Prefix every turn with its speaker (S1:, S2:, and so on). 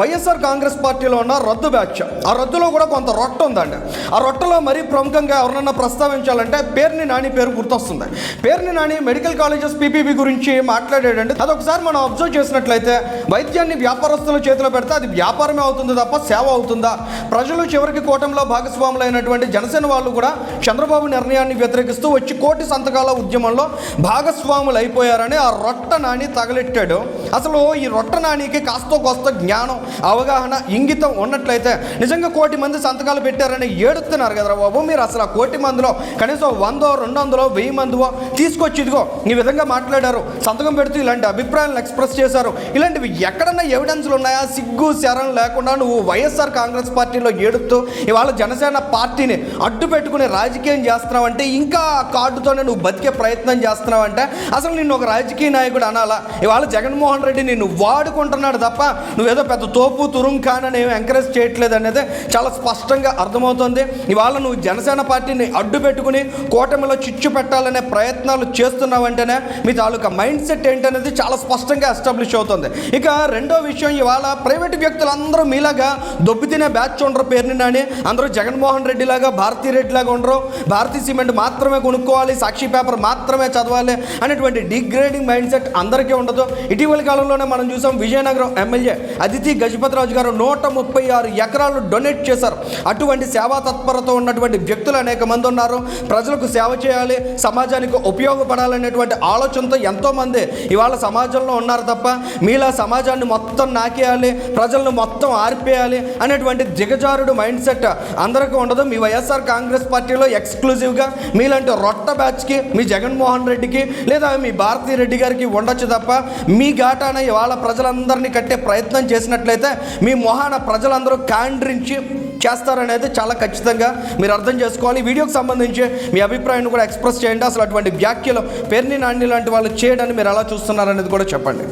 S1: వైఎస్ఆర్ కాంగ్రెస్ పార్టీలో ఉన్న రద్దు బ్యాచ్. ఆ రద్దులో కూడా కొంత రొట్ట ఉందండి. ఆ రొట్టలో మరీ ప్రముఖంగా ఎవరన్నా ప్రస్తావించాలంటే పేరుని నాని పేరు గుర్తొస్తుంది. పేరుని నాని మెడికల్ కాలేజెస్ పీపీబీ గురించి మాట్లాడాడండి. అదొకసారి మనం అబ్జర్వ్ చేసినట్లయితే వైద్యాన్ని వ్యాపారస్తుల చేతిలో పెడితే అది వ్యాపారమే అవుతుంది తప్ప సేవ అవుతుందా? ప్రజలు చివరికి కూటమిలో భాగస్వాములైనటువంటి జనసేన వాళ్ళు కూడా చంద్రబాబు నిర్ణయాన్ని వ్యతిరేకిస్తూ వచ్చి కోటి సంతకాల ఉద్యమంలో భాగస్వాములు అయిపోయారని ఆ రొట్ట నాని తగలెట్టాడు. అసలు ఈ రొట్ట నానికి కాస్త కొస్త జ్ఞానం అవగాహన ఇంగితం ఉన్నట్లయితే నిజంగా కోటి మంది సంతకాలు పెట్టారని ఏడుస్తున్నారు కదరా బాబు. మీరు అసలు ఆ కోటి మందిలో కనీసం వందో రెండు వందలో వెయ్యి మందివో తీసుకొచ్చి ఇదిగో ఈ విధంగా మాట్లాడారు. సంతకం పెడుతూ ఇలాంటి అభిప్రాయాలను ఎక్స్ప్రెస్ చేశారు. ఇలాంటివి ఎక్కడన్నా ఎవిడెన్స్లు ఉన్నాయా? సిగ్గు శరం లేకుండా నువ్వు వైఎస్ఆర్ కాంగ్రెస్ పార్టీలో ఏడుస్తూ ఇవాళ జనసేన పార్టీని అడ్డు పెట్టుకుని రాజకీయం చేస్తున్నావు అంటే ఇంకా కార్డుతోనే నువ్వు బతికే ప్రయత్నం చేస్తున్నావు అంటే అసలు నిన్ను ఒక రాజకీయ నాయకుడు అనాలా? ఇవాళ జగన్మోహన్ రెడ్డి నిన్ను వాడుకుంటున్నాడు తప్ప నువ్వేదో పెద్ద తోపు తురుం కానని ఏమి ఎంకరేజ్ చేయట్లేదు అనేది చాలా స్పష్టంగా అర్థమవుతుంది. ఇవాళ నువ్వు జనసేన పార్టీని అడ్డు పెట్టుకుని కూటమిలో చిచ్చు పెట్టాలనే ప్రయత్నాలు చేస్తున్నావంటేనే మీ తాలూకా మైండ్ సెట్ ఏంటనేది చాలా స్పష్టంగా ఎస్టాబ్లిష్ అవుతుంది. ఇక రెండో విషయం ఇవాళ ప్రైవేట్ వ్యక్తులందరూ మీలాగా దొబ్బి తినే బ్యాచ్ ఉండరు పేరుని నాని. అందరూ జగన్మోహన్ రెడ్డి లాగా భారతీ రెడ్డి లాగా ఉండరు. భారతీ సిమెంట్ మాత్రమే కొనుక్కోవాలి సాక్షి పేపర్ మాత్రమే చదవాలి అనేటువంటి డిగ్రేడింగ్ మైండ్ సెట్ అందరికీ ఉండదు. ఇటీవలకి మధ్యకాలంలోనే మనం చూసాం విజయనగరం ఎమ్మెల్యే అదితి గజపతిరాజు గారు నూట ముప్పై ఆరు ఎకరాలు డొనేట్ చేశారు. అటువంటి సేవా తత్పరత ఉన్నటువంటి వ్యక్తులు అనేక మంది ఉన్నారు. ప్రజలకు సేవ చేయాలి సమాజానికి ఉపయోగపడాలనేటువంటి ఆలోచనతో ఎంతోమంది ఇవాళ సమాజంలో ఉన్నారు తప్ప మీలా సమాజాన్ని మొత్తం నాకేయాలి ప్రజలను మొత్తం ఆర్పేయాలి అనేటువంటి దిగజారుడు మైండ్ సెట్ అందరికీ ఉండదు. మీ వైఎస్ఆర్ కాంగ్రెస్ పార్టీలో ఎక్స్క్లూజివ్గా మీలాంటి రొట్ట బ్యాచ్కి మీ జగన్మోహన్ రెడ్డికి లేదా మీ భారతీ రెడ్డి గారికి ఉండొచ్చు తప్ప మీ ఘాట్ ఘాటాన ఇవాళ ప్రజలందరినీ కట్టే ప్రయత్నం చేసినట్లయితే మీ మొహాన ప్రజలందరూ కాండ్రించి చేస్తారనేది చాలా ఖచ్చితంగా మీరు అర్థం చేసుకోవాలి. వీడియోకి సంబంధించి మీ అభిప్రాయాన్ని కూడా ఎక్స్ప్రెస్ చేయండి. అసలు అటువంటి వ్యాఖ్యలు పేర్ని నాణ్య లాంటి వాళ్ళు చేయడాన్ని మీరు ఎలా చూస్తున్నారనేది కూడా చెప్పండి.